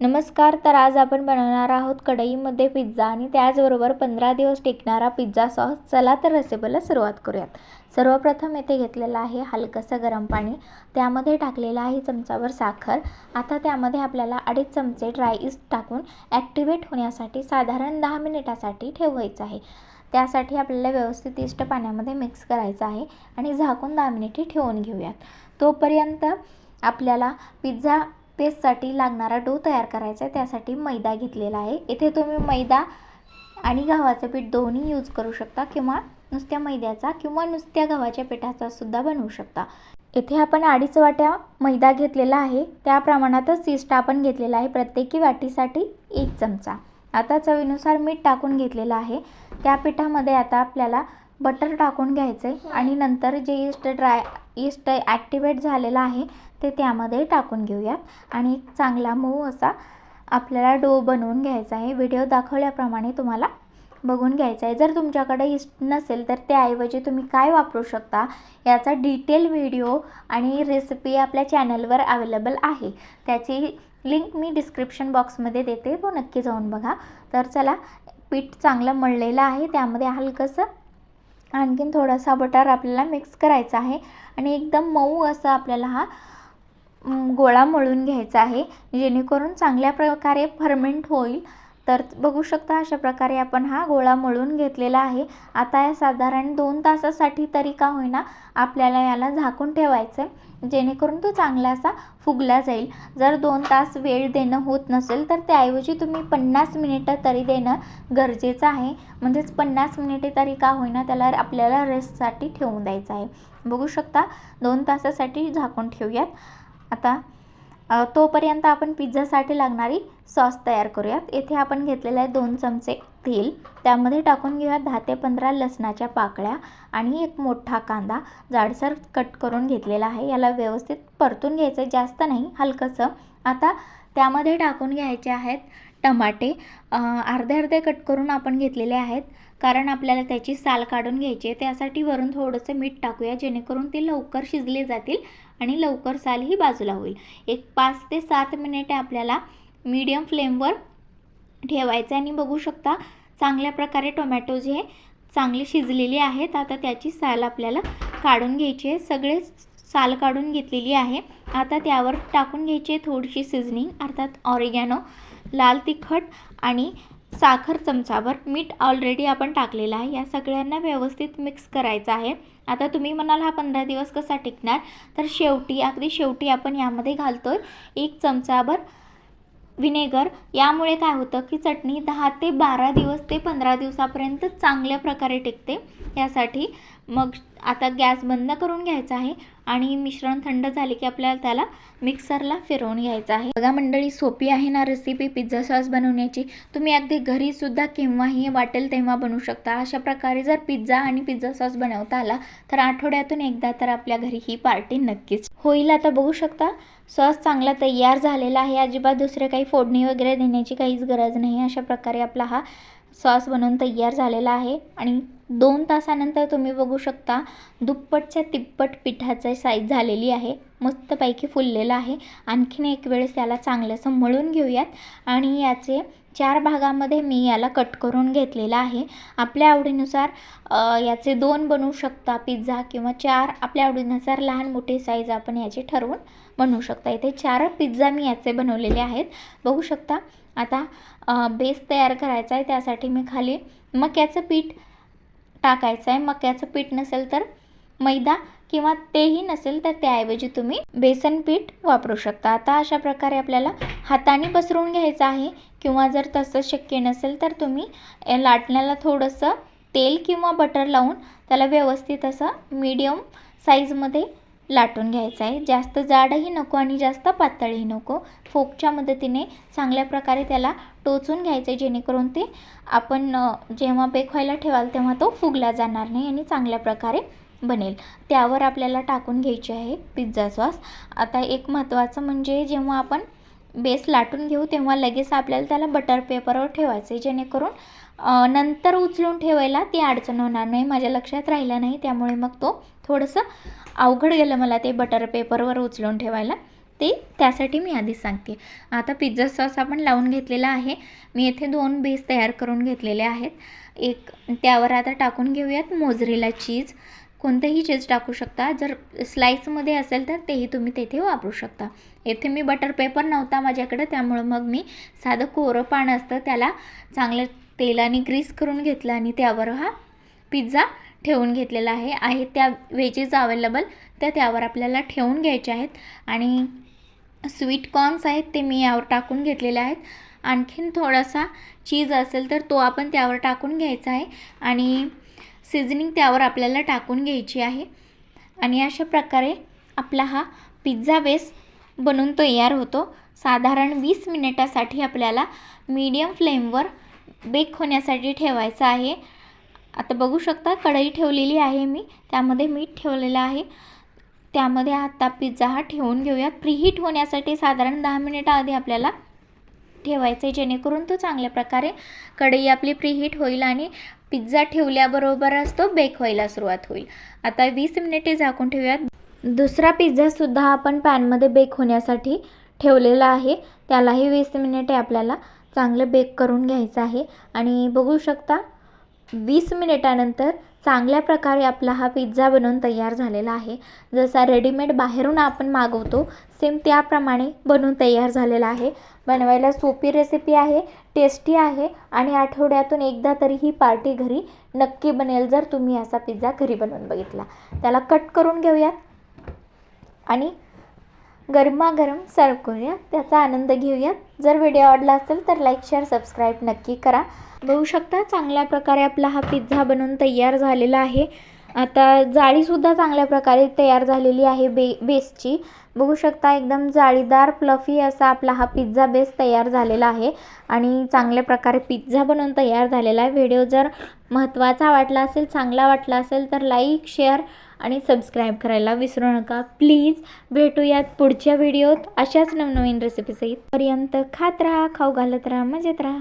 नमस्कार तर आज आपण बनवणार आहोत कढईमध्ये पिझ्झा आणि त्याचबरोबर पंधरा दिवस टिकणारा पिझ्झा सॉस. चला तर रेसिपीला सुरुवात करूयात. सर्वप्रथम येथे घेतलेलं आहे हलकंसं गरम पाणी. त्यामध्ये टाकलेलं आहे चमचावर साखर. आता त्यामध्ये आपल्याला अडीच चमचे ड्राय इस्ट टाकून ॲक्टिवेट होण्यासाठी साधारण दहा मिनिटासाठी ठेवायचं आहे. त्यासाठी आपल्याला व्यवस्थित इष्ट पाण्यामध्ये मिक्स करायचं आहे आणि झाकून दहा मिनिटे ठेवून घेऊयात. तोपर्यंत आपल्याला पिझ्झा पेस्टसाठी लागणारा डो तयार करायचा आहे त्यासाठी मैदा घेतलेला आहे. इथे तुम्ही मैदा आणि गव्हाचं पीठ दोन्ही यूज करू शकता किंवा नुसत्या मैद्याचा किंवा नुसत्या गव्हाच्या पिठाचा सुद्धा बनवू शकता. इथे आपण अडीच वाट्या मैदा घेतलेला आहे. त्या प्रमाणातच इस्ट आपण घेतलेला आहे. प्रत्येकी वाटीसाठी एक चमचा. आता चवीनुसार मीठ टाकून घेतलेलं आहे. त्या पिठामध्ये आता आपल्याला बटर टाकून घ्यायचं आहे आणि नंतर जे इस्ट ड्राय इस्ट ॲक्टिवेट झालेलं आहे ते त्यामध्ये टाकून घेऊयात. आणि एक चांगला मऊ असा आपल्याला डो बनवून घ्यायचा आहे. व्हिडिओ दाखवल्याप्रमाणे तुम्हाला बघून घ्यायचा आहे. जर तुमच्याकडे इस्ट नसेल तर त्याऐवजी तुम्ही काय वापरू शकता याचा डिटेल व्हिडिओ आणि रेसिपी आपल्या चॅनलवर अवेलेबल आहे. त्याची लिंक मी डिस्क्रिप्शन बॉक्समध्ये देते. तो नक्की जाऊन बघा. तर चला पीठ चांगलं मळलेलं आहे. त्यामध्ये हलकंसं आणखीन थोडासा बटर आपल्याला मिक्स करायचा आहे. आणि एकदम मऊ असा आपल्याला हा गोळा मळून घ्यायचा आहे. जेणेकरून चांगल्या प्रकारे फर्मेंट होईल. तर बघू शकता अशा प्रकारे आपण हा गोळा मळून घेतलेला आहे. आता या साधारण दोन तासासाठी तरी का होईना आपल्याला याला झाकून ठेवायचं आहे जेणेकरून तो चांगला असा फुगला जाईल. जर दोन तास वेळ देणं होत नसेल तर त्याऐवजी तुम्ही पन्नास मिनिटं तरी देणं गरजेचं आहे. म्हणजेच पन्नास मिनिटे तरी का होईना त्याला आपल्याला रेस्टसाठी ठेवून द्यायचं आहे. बघू शकता दोन तासासाठी झाकून ठेवूयात. आता तोपर्यंत आपण पिझ्झासाठी लागणारी सॉस तयार करूयात. येथे आपण घेतलेलं आहे दोन चमचे तेल. त्यामध्ये टाकून घेऊया दहा ते पंधरा लसणाच्या पाकळ्या आणि एक मोठा कांदा. जाडसर कट करून घेतलेला आहे. याला व्यवस्थित परतून घ्यायचं जास्त नाही हलकंसं. आता त्यामध्ये टाकून घ्यायचे आहेत टमाटे अर्धे अर्धे कट करून आपण घेतलेले आहेत. कारण आपल्याला त्याची साल काढून घ्यायची आहे. त्यासाठी वरून थोडंसं मीठ टाकूया. जेणेकरून ते लवकर शिजले जातील आणि लवकर साल ही बाजूला होईल. एक पाच ते सात मिनिटे आपल्याला मीडियम फ्लेमवर ठेवायचं आणि बघू शकता चांगल्या प्रकारे टोमॅटो जे चांगले शिजलेली आहेत. आता त्याची साल आपल्याला काढून घ्यायची आहे. सगळे साल काढून घेतलेली आहे. आता त्यावर टाकून घ्यायची आहे थोडीशी सिझनिंग अर्थात ऑरिगॅनो लाल तिखट आणि साखर चमचाभर मीठ ऑलरेडी आपण टाकलेलं आहे. या सगळ्यांना व्यवस्थित मिक्स करायचं आहे. आता तुम्ही म्हणाल हा पंधरा दिवस कसा टिकणार? तर शेवटी अगदी शेवटी आपण यामध्ये घालतो आहे एक चमचाभर विनेगर यामुळे काय होतं की चटणी दहा ते बारा दिवस ते पंधरा दिवसापर्यंत चांगल्या प्रकारे टिकते. यासाठी मग आता गॅस बंद करून घ्यायचा आहे. आणि मिश्रण थंड झाले की आपल्याला त्याला मिक्सरला फिरवून घ्यायचं आहे. बघा मंडळी सोपी आहे ना रेसिपी पिझ्झा सॉस बनवण्याची. तुम्ही अगदी घरीसुद्धा केव्हाही वाटेल तेव्हा बनवू शकता. अशा प्रकारे जर पिझ्झा आणि पिझ्झा सॉस बनवता आला तर आठवड्यातून एकदा तर आपल्या घरी ही पार्टी नक्कीच होईल. आता बघू शकता सॉस चांगला तयार झालेला आहे. अजिबात दुसरे काही फोडणी वगैरे देण्याची काहीच गरज नाही. अशा प्रकारे आपला हा सॉस बनवून तयार झालेला आहे आणि दोन तासानंतर तुम्ही बघू शकता दुप्पटच्या तिप्पट पिठाचं साईज झालेली आहे. मस्तपैकी फुललेलं आहे. आणखीन एक वेळेस याला चांगलंसं मळून घेऊयात आणि याचे चार भागामध्ये मी याला कट करून घेतलेला आहे. आपल्या आवडीनुसार याचे दोन बनवू शकता पिझ्झा किंवा चार. आपल्या आवडीनुसार लहान मोठे साईज आपण याचे ठरवून बनवू शकता. इथे चार पिझ्झा मी याचे बनवलेले आहेत. बघू शकता. आता बेस तयार करायचा आहे. त्यासाठी मी खाली मक्याचं पीठ टाकायचं आहे. मक्याचं पीठ नसेल तर मैदा किंवा तेही नसेल तर त्याऐवजी तुम्ही बेसन पीठ वापरू शकता. आता अशा प्रकारे आपल्याला हाताने पसरून घ्यायचं आहे किंवा जर तसं शक्य नसेल तर तुम्ही लाटण्याला थोडंसं तेल किंवा बटर लावून त्याला व्यवस्थित असं मीडियम साईजमध्ये लाटून घ्यायचं आहे. जास्त जाडही नको आणि जास्त पातळही नको. फोकच्या मदतीने चांगल्या प्रकारे त्याला टोचून घ्यायचं आहे जेणेकरून ते आपण जेव्हा बेक व्हायला ठेवाल तेव्हा तो फुगला जाणार नाही आणि चांगल्या प्रकारे बनेल. त्यावर आपल्याला टाकून घ्यायची आहे पिझ्झा सॉस आता एक महत्त्वाचं म्हणजे जेव्हा आपण बेस लाटून घेऊ तेव्हा लगेच आपल्याला त्याला बटर पेपरवर ठेवायचं आहे जेणेकरून नंतर उचलून ठेवायला ती अडचण होणार नाही. माझ्या लक्षात राहिला नाही त्यामुळे मग तो थोडंसं अवघड गेलं मला ते बटर पेपरवर उचलून ठेवायला. ते त्यासाठी मी आधीच सांगते. आता पिझ्झा सॉस आपण लावून घेतलेला आहे. मी येथे दोन बेस तयार करून घेतलेले आहेत. एक त्यावर आता टाकून घेऊयात मोजरेला चीज कोणतंही चीज टाकू शकता. जर स्लाईसमध्ये असेल तर तेही तुम्ही तेथे वापरू शकता. येथे मी बटर पेपर नव्हता माझ्याकडं त्यामुळं मग मी साधं कोरं पान असतं त्याला चांगलं तेलाने ग्रीस करून घेतलं आणि त्यावर हा पिझ्झा ठेवून घेतलेला आहे. आहे त्या वेजेस अवेलेबल त्या त्यावर आपल्याला ठेवून घ्यायच्या आहेत. आणि स्वीट कॉर्न्स आहेत ते मी यावर टाकून घेतलेले आहेत. आणखीन थोडासा चीज असेल तर तो आपण त्यावर टाकून घ्यायचा आहे. आणि सिझनिंग त्यावर आपल्याला टाकून घ्यायची आहे. आणि अशा प्रकारे आपला हा पिझ्झा बेस बनून तयार होतो. साधारण वीस मिनिटासाठी आपल्याला मीडियम फ्लेमवर बेक होण्यासाठी ठेवायचं आहे. आता बघू शकता कढई ठेवलेली आहे मी. त्यामध्ये मीठ ठेवलेलं आहे. त्यामध्ये आता पिझ्झा हा ठेवून घेऊयात. प्रीहीट होण्यासाठी साधारण दहा मिनिटाआधी आपल्याला ठेवायचं आहे जेणेकरून तो चांगल्या प्रकारे कढई आपली प्रीहीट होईल आणि पिझ्झा ठेवल्याबरोबरच तो बेक व्हायला सुरुवात होईल. आता वीस मिनिटे झाकून ठेवूयात. दुसरा पिझ्झासुद्धा आपण पॅनमध्ये बेक होण्यासाठी ठेवलेला आहे. त्यालाही वीस मिनिटे आपल्याला चांगलं बेक करून घ्यायचं आहे. आणि बघू शकता वीस मिनिटानंतर चांगल्या प्रकारे आपला हा पिझ्झा बनवून तयार झालेला आहे. जसा रेडीमेड बाहेरून आपण मागवतो सेम त्याप्रमाणे बनवून तयार झालेला आहे. बनवायला सोपी रेसिपी आहे टेस्टी आहे आणि आठवड्यातून एकदा तरी ही पार्टी घरी नक्की बनेल जर तुम्ही असा पिझ्झा घरी बनवून बघितला. त्याला कट करून घेऊयात. आणि गरमागरम सर्व करूया. त्याचा आनंद घेऊयात जर व्हिडिओ आवडला असेल तर लाईक शेअर सबस्क्राईब नक्की करा. बघू शकता चांगल्या प्रकारे आपला हा पिझ्झा बनवून तयार झालेला आहे. आता जाळीसुद्धा चांगल्या प्रकारे तयार झालेली आहे बे बेसची. बघू शकता एकदम जाळीदार फ्लफी असा आपला हा पिझ्झा बेस तयार झालेला आहे. आणि चांगल्या प्रकारे पिझ्झा बनवून तयार झालेला आहे. व्हिडिओ जर महत्त्वाचा वाटला असेल चांगला वाटला असेल तर लाईक शेअर आणि सबस्क्राईब करायला विसरू नका. प्लीज भेटूयात पुढच्या व्हिडिओत. अशाच नवनवीन रेसिपीसहित पर्यंत खात राहा खाऊ घालत राहा मजेत राहा.